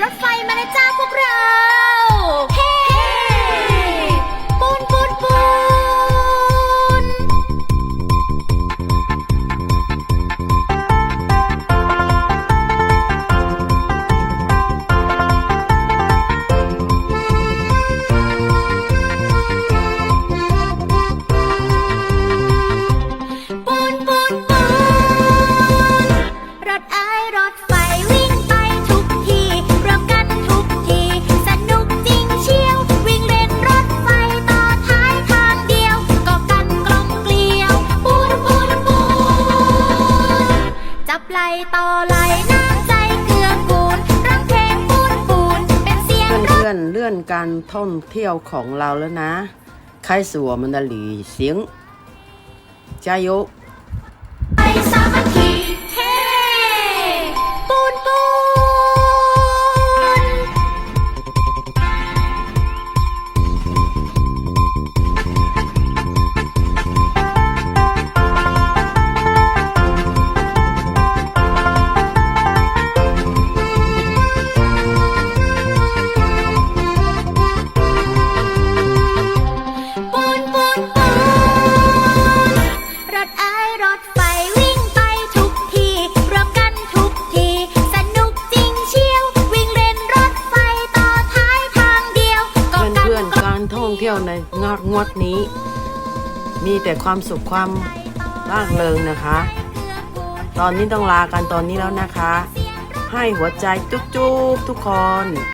รถไฟมาแล้วจ้าพวกเรา เฮ้ปูนปูนปูนปูนปูนปูนรถไอ้ายรถไฟ ต่อไหลน้ำใจเกื้อกูลร้องเพลงปูนปูนเป็นเสียงรถ เพื่อนๆเลื่อนการท่องเที่ยวของเราแล้วนะ开始我们的旅行加油 องเที่ยวในงอดงวดนี้ มีแต่ความสุขความร่าเริงนะคะ ตอนนี้ต้องลากันตอนนี้แล้วนะคะ ให้หัวใจจุ๊บๆทุกคน